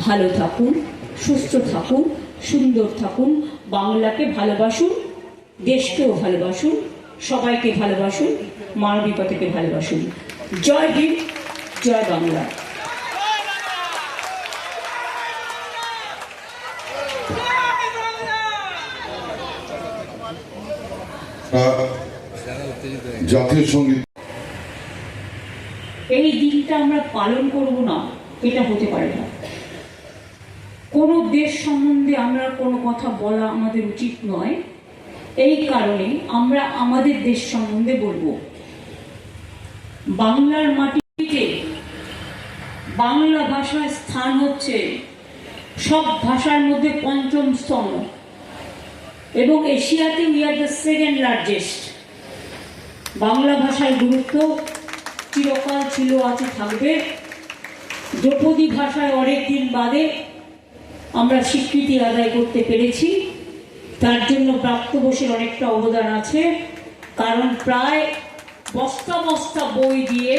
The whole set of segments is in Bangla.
ভালো থাকুন, সুস্থ থাকুন, সুন্দর থাকুন, বাংলাকে ভালোবাসুন, দেশকেও ভালোবাসুন, সবাইকে ভালোবাসুন মানবিকতাকে ভালোবাসুন। জয় ভীম জয় বাংলা। জাতীয় সংগীত এই দিনটা আমরা পালন করব না, এটা হতে পারে না। কোনো দেশ সম্বন্ধে আমরা কোনো কথা বলা আমাদের উচিত নয়। এই কারণে আমরা আমাদের দেশ সম্বন্ধে বলব। বাংলার মাটিতে বাংলা ভাষার স্থান হচ্ছে সব ভাষার মধ্যে পঞ্চম স্তম্ভ এবং এশিয়াতে we are the second largest Bangla ভাষার গুরুত্ব চিরকাল ছিল আছে থাকবে। দ্রৌপদী ভাষায় অনেক দিন বাদে আমরা স্বীকৃতি আদায় করতে পেরেছি। তার জন্য প্রাপ্তবশের অনেকটা অবদান আছে। কারণ প্রায় বস্তা বস্তা বই দিয়ে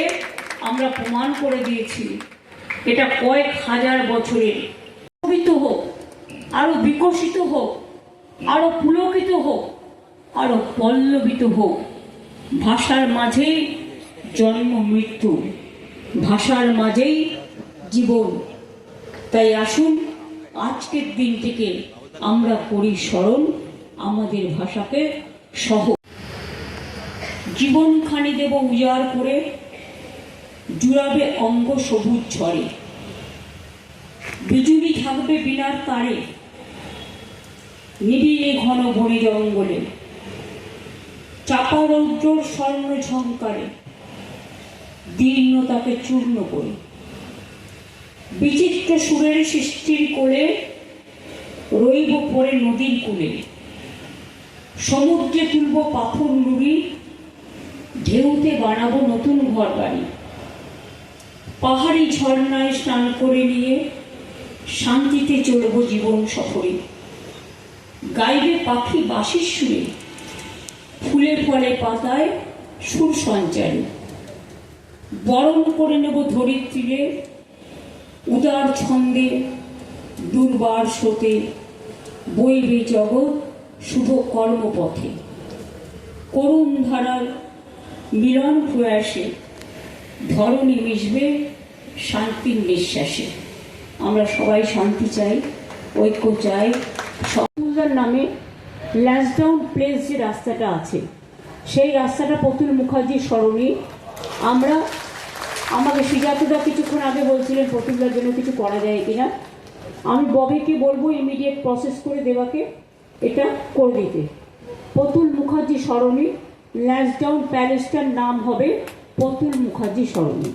আমরা প্রমাণ করে দিয়েছি, এটা কয়েক হাজার বছরের। বিকশিত হোক, আরও বিকশিত হোক, আরও পুলকিত হোক, আরও পল্লবিত হোক, ভাষার মাঝেই জন্ম মৃত্যু। ভাষার মাঝেই জীবন। তাই আসুন, আজকের দিন থেকে আমরা করি স্মরণ আমাদের ভাষাকে সহ। জীবনখানি দেব উজাড় করে, জুড়াবে অঙ্গ সবুজ ঝরে বিজুলি থাকবে বিনার তারে, নিবিড়ে ঘন বনে জঙ্গলে। চাপা রৌদ্রর স্বর্ণ ঝঙ্কারে দীর্ণতাকে চূর্ণ করে। বিচিত্র সুরের সৃষ্টির কোলে রইব পরে নদীর কূলে। সমুদ্রে তুলব পাথর নুড়ি ঢেউতে বানাবো নতুন ঘর বাড়ি পাহাড়ি ঝর্ণায় স্নান করে নিয়ে শান্তিতে চলব জীবন সফরে। গাইবে পাখি বাঁশির সুরে, ফুলে ফলে পাতায় সুর সঞ্চারী। বরণ করে নেব ধরিত্রীরে, উদার ছন্দে, দুর্বার স্রোতে বইবে জগৎ শুভ কর্মপথে। করুণ ধারার মিলন প্রয়াসে, ধরণী মিশবে শান্তির নিঃশ্বাসে। আমরা সবাই শান্তি চাই, ঐক্য চাই। সফুল্লার নামে ল্যান্সডাউন প্লেস যে রাস্তাটা আছে, সেই রাস্তাটা প্রতুল মুখার্জির স্মরণে আমরা, আমাকে সুজাতদা কিছুক্ষণ আগে বলছিলেন প্রতিভার জন্য কিছু করা যায় কিনা। আমি ববিকে বলব ইমিডিয়েট প্রসেস করে দেওয়াকে এটা করে দিতে। পতুল মুখার্জি স্মরণী ল্যান্সডাউন প্যালেসটার নাম হবে পতুল মুখার্জি স্মরণী